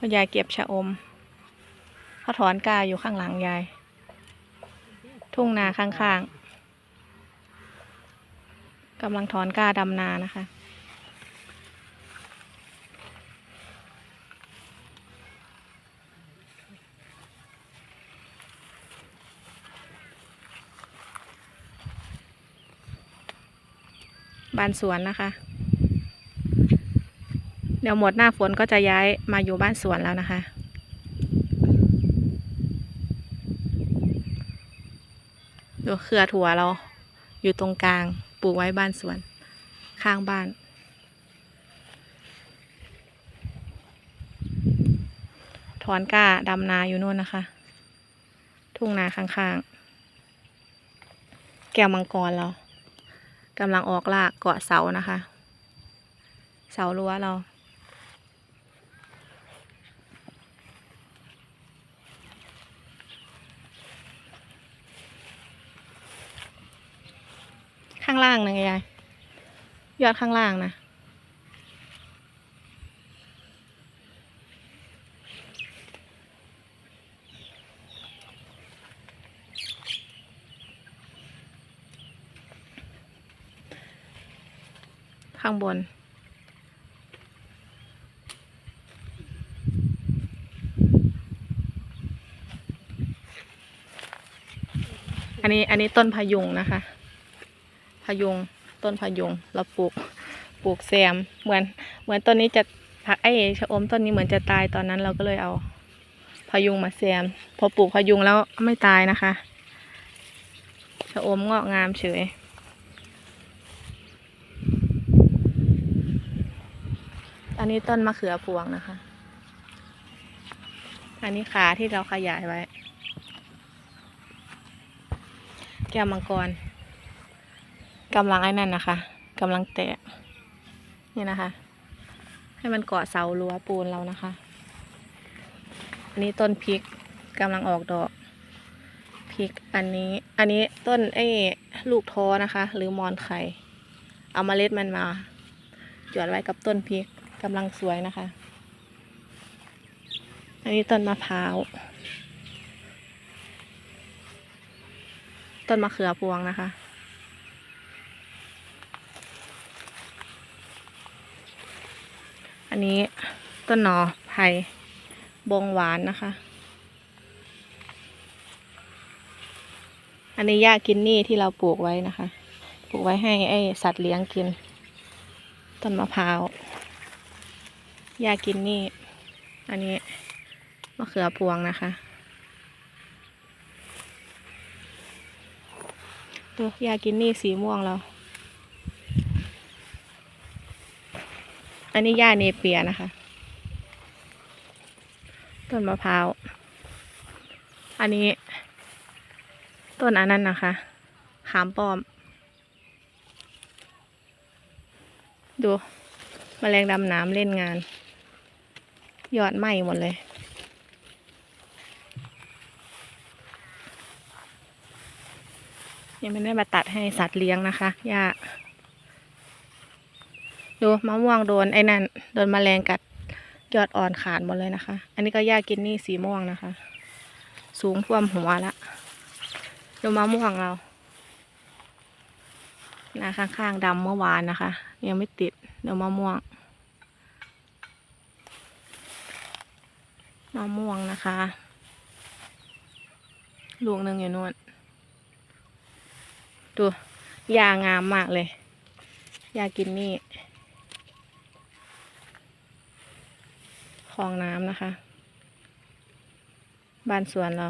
คุณยายเก็บชะอมเขาถอนกาอยู่ข้างหลังยาย ทุ่งนาข้างๆกำลังถอนกาดำนานะคะบ้านสวนนะคะ เดี๋ยวหมดหน้าฝนก็จะย้ายมาอยู่บ้านสวนแล้วนะคะ ดูเครือถั่วเรา อยู่ตรงกลางปลูกไว้บ้านสวน ข้างบ้าน ถอนก้าดำนาอยู่นู่นนะคะ ทุ่งนาข้างๆ แก้วมังกรเรากำลังออกลากเกาะเสานะคะ เสารั้วเรา ข้างล่างนะยาย ยอดข้างล่างนะข้างบน อันนี้อันนี้ต้นพะยุงนะคะ ยุง ต้นพยุงเราปลูกปลูกแซม เหมือน เหมือนต้นนี้จะผักไอ้ชะอมต้นนี้เหมือนจะตายตอนนั้นเราก็เลยเอาพยุงมาแซม พอปลูกพยุงแล้วไม่ตายนะคะชะอมงอกงามเฉยอันนี้ต้นมะเขือพวงนะคะ อันนี้ขาที่เราขยายไว้ แก้วมังกร กำลังไอ้นั่นนะคะกำลังแตะนี่นะคะ ให้มันเกาะเสารั้วปูนเรานะคะ อันนี้ต้นพริกกำลังออกดอกพริกอันนี้อันนี้ต้นไอ้ลูกท้อนะคะ หรือมอนไข่เอามาเล็ดมันมาจวดไว้กับต้นพริกกำลังสวยนะคะ อันนี้ต้นมะพร้าวต้นมะเขือพวงนะคะ อั นนี้ต้นหนอไผ่บงหวานนะคะ อันนี้หญ้ากินนี่ที่เราปลูกไว้นะคะ ปลูกไว้ให้ไอสัตว์เลี้ยงกิน ต้นมะพร้าวหญ้ากินนี่ อันนี้มะเขือพวงนะคะดูหญ้ากินนี่สีม่วงเรา อันนี้หญ้าเนเปียนะคะ ต้นมะพร้าว อันนี้ ต้นอันนั้นนะคะ ขามป้อม ดูมแมลงดำน้ำเล่นงาน ยอดไหม้หมดเลย ยังไม่ได้มาตัดให้สัตว์เลี้ยงนะคะหญ้า ดูมะม่วงโดนไอ้นั่นโดนแมลงกัดยอดอ่อนขาดหมดเลยนะคะ อันนี้ก็หญ้ากินนี่สีม่วงนะคะ สูงท่วมหัวละดูมะม่วงเราหนาข้างๆดำเมื่อวานนะคะ ยังไม่ติดดูมะม่วงมะม่วงนะคะ ลูกหนึ่งอยู่นู่นดูยางามมากเลย ยากินนี่ ลองน้ำนะคะ บ้านสวนเรา